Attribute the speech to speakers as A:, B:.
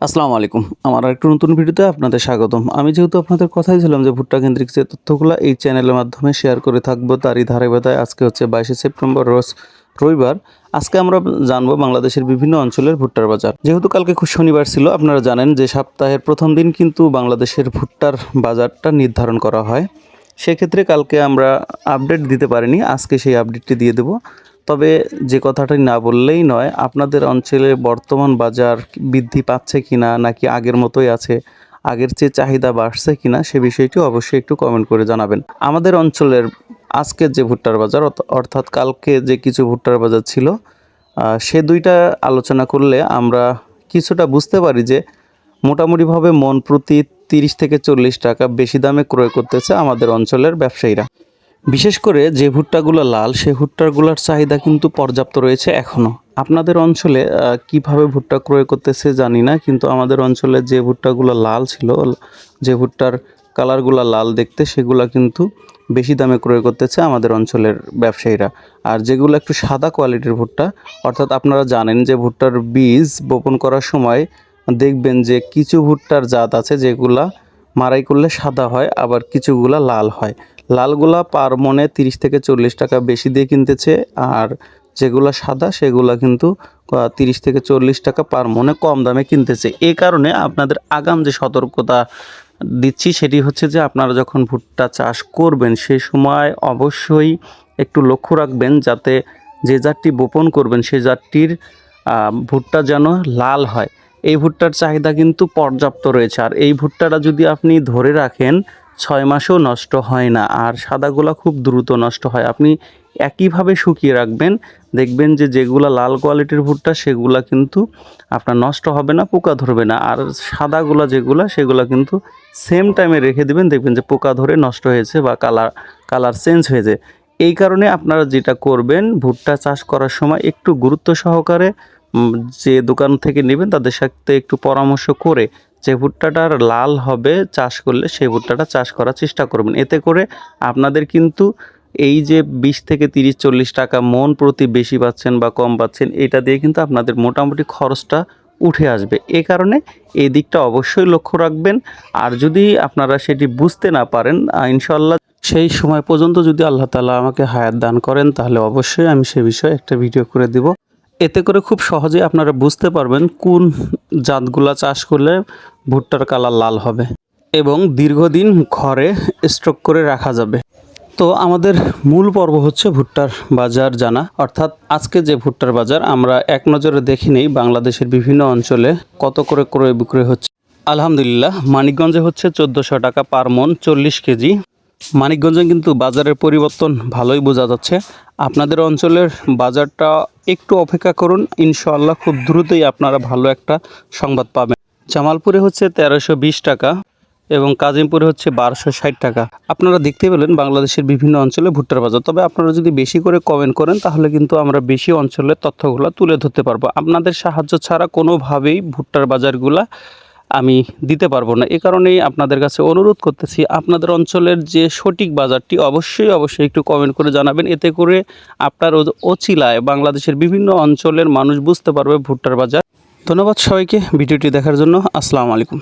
A: আসসালামু আলাইকুম। আমার একটা নতুন ভিডিওতে আপনাদের স্বাগতম। আমি যেহেতু আপনাদের কথাই ছিলাম যে ভুট্টা কেন্দ্রিক যে তথ্যগুলো এই চ্যানেলের মাধ্যমে শেয়ার করে থাকব, তারই ধারাবাহিকতায় আজকে হচ্ছে বাইশে সেপ্টেম্বর রোজ রবিবার। আজকে আমরা জানব বাংলাদেশের বিভিন্ন অঞ্চলের ভুট্টার বাজার। যেহেতু কালকে খুব শনিবার ছিল, আপনারা জানেন যে সপ্তাহের প্রথম দিন কিন্তু বাংলাদেশের ভুট্টার বাজারটা নির্ধারণ করা হয়। সেক্ষেত্রে কালকে আমরা আপডেট দিতে পারিনি। আজকে সেই আপডেটটি দিয়ে দেব। তবে যে কথাটি না বললেই নয়, আপনাদের অঞ্চলে বর্তমান বাজার বৃদ্ধি পাচ্ছে কিনা নাকি আগের মতোই আছে, আগের চেয়ে চাহিদা বাড়ছে কিনা সে বিষয়টি অবশ্যই একটু কমেন্ট করে জানাবেন। আমাদের অঞ্চলের আজকের যে ভুট্টার বাজার, অর্থ- অর্থাৎ কালকে যে কিছু ভুট্টার বাজার ছিল সে দুইটা আলোচনা করলে আমরা কিছুটা বুঝতে পারি যে মোটামুটিভাবে মন প্রতি তিরিশ থেকে চল্লিশ টাকা বেশি দামে ক্রয় করতেছে আমাদের অঞ্চলের ব্যবসায়ীরা। বিশেষ করে যে ভুট্টাগুলো লাল, সে ভুট্টাগুলোর চাহিদা কিন্তু পর্যাপ্ত রয়েছে এখনও আপনাদের অঞ্চলে কীভাবে ভুট্টা ক্রয় করতেছে জানি না, কিন্তু আমাদের অঞ্চলে যে ভুট্টাগুলো লাল ছিল, যে ভুট্টার কালারগুলো লাল দেখতে, সেগুলো কিন্তু বেশি দামে ক্রয় করতেছে আমাদের অঞ্চলের ব্যবসায়ীরা। আর যেগুলো একটু সাদা কোয়ালিটির ভুট্টা, অর্থাৎ আপনারা জানেন যে ভুট্টার বীজ বপন করার সময় দেখবেন যে কিছু ভুট্টার জাত আছে যেগুলা মারাই করলে সাদা হয়, আবার কিছুগুলা লাল হয়। লালগুলা পার মনে তিরিশ থেকে চল্লিশ টাকা বেশি দিয়ে কিনতেছে, আর যেগুলা সাদা, সেগুলা কিন্তু তিরিশ থেকে চল্লিশ টাকা পার মনে কম দামে কিনতেছে। এ কারণে আপনাদের আগাম যে সতর্কতা দিচ্ছি, সেটি হচ্ছে যে আপনারা যখন ভুট্টা চাষ করবেন সেই সময় অবশ্যই একটু লক্ষ্য রাখবেন যাতে যে জাতটি বোপন করবেন সেই জাতটির ভুট্টা যেন লাল হয়। এই ভুট্টার চাহিদা কিন্তু পর্যাপ্ত রয়েছে। আর এই ভুট্টাটা যদি আপনি ধরে রাখেন, ছয় মাসেও নষ্ট হয় না। আর সাদাগুলা খুব দ্রুত নষ্ট হয়। আপনি একইভাবে শুকিয়ে রাখবেন। দেখবেন যে যেগুলা লাল কোয়ালিটির ভুট্টা, সেগুলা কিন্তু আপনার নষ্ট হবে না, পোকা ধরবে না। আর সাদাগুলা যেগুলা, সেগুলা কিন্তু সেম টাইমে রেখে দিবেন। দেখবেন যে পোকা ধরে নষ্ট হয়েছে বা কালার কালার চেঞ্জ হয়েছে। এই কারণে আপনারা যেটা করবেন, ভুট্টা চাষ করার সময় একটু গুরুত্ব সহকারে যে দোকান থেকে নেবেন তাদের সাথে একটু পরামর্শ করে যে ভুট্টাটার লাল হবে চাষ করলে সেই ভুট্টাটা চাষ করার চেষ্টা করবেন। এতে করে আপনাদের কিন্তু এই যে বিশ থেকে তিরিশ, চল্লিশ টাকা মন প্রতি বেশি পাচ্ছেন বা কম পাচ্ছেন, এটা দিয়ে কিন্তু আপনাদের মোটামুটি খরচটা উঠে আসবে। এ কারণে এই দিকটা অবশ্যই লক্ষ্য রাখবেন। আর যদি আপনারা সেটি বুঝতে না পারেন ইনশাল্লাহ সেই সময় পর্যন্ত যদি আল্লাহ তালা আমাকে হায়াত দান করেন, তাহলে অবশ্যই আমি সে বিষয়ে একটা ভিডিও করে দিব। এতে করে খুব সহজে আপনারা বুঝতে পারবেন কোন জাতগুলা চাষ করলে ভুট্টার কালার লাল হবে এবং দীর্ঘদিন ঘরে স্টক করে রাখা যাবে। তো আমাদের মূল পর্ব হচ্ছে ভুট্টার বাজার জানা। অর্থাৎ আজকে যে ভুট্টার বাজার, আমরা এক নজরে দেখে নেই বাংলাদেশের বিভিন্ন অঞ্চলে কত করে ক্রয় বিক্রয় হচ্ছে। আলহামদুলিল্লাহ, মানিকগঞ্জে হচ্ছে চোদ্দোশো টাকা পার মন, চল্লিশ কেজি। মানিকগঞ্জে কিন্তু বাজারের পরিবর্তন ভালোই বোঝা যাচ্ছে। আপনাদের অঞ্চলের বাজারটা একটু অপেক্ষা করুন, ইনশাআল্লাহ খুব দ্রুতই আপনারা ভালো একটা সংবাদ পাবেন। জামালপুরে হচ্ছে তেরোশো টাকা এবং কাজিমপুরে হচ্ছে বারোশো ষাট টাকা। আপনারা দেখতে পেলেন বাংলাদেশের বিভিন্ন অঞ্চলে ভুট্টার বাজার। তবে আপনারা যদি বেশি করে কমেন্ট করেন, তাহলে কিন্তু আমরা বেশি অঞ্চলের তথ্যগুলো তুলে ধরতে পারব। আপনাদের সাহায্য ছাড়া কোনোভাবেই ভুট্টার বাজারগুলা আমি দিতে পারব না। এ কারণেই আপনাদের কাছে অনুরোধ করতেছি, আপনাদের অঞ্চলের যে সঠিক বাজারটি অবশ্যই অবশ্যই একটু কমেন্ট করে জানাবেন। এতে করে আপনার অচিলায় বাংলাদেশের বিভিন্ন অঞ্চলের মানুষ বুঝতে পারবে ভুট্টার বাজার। ধন্যবাদ সবাইকে ভিডিওটি দেখার জন্য। আসসালামু আলাইকুম।